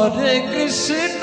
Hare Krishna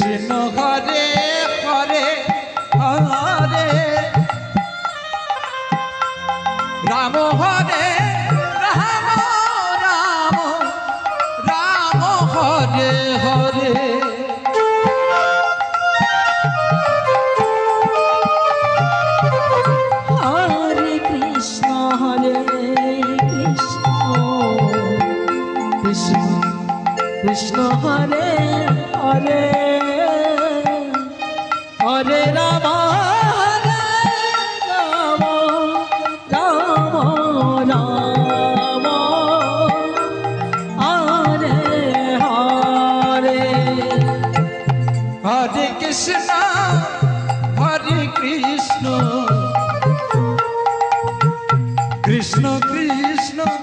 Krishna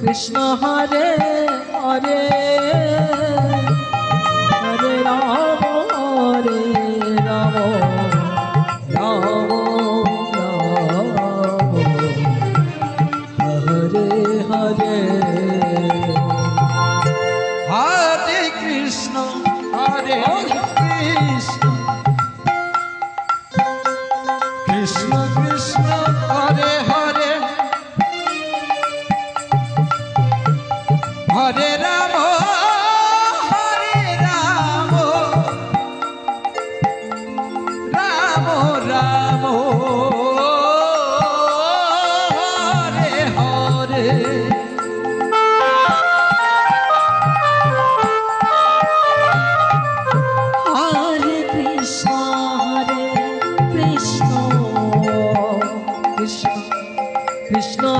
Krishna Hare Hare.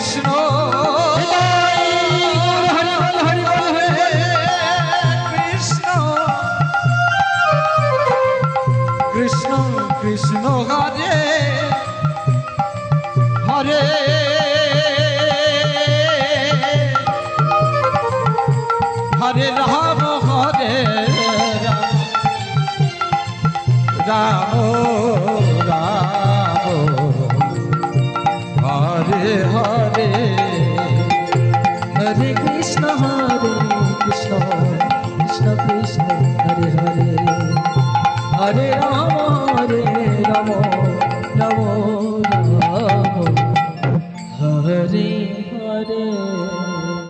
Krishna.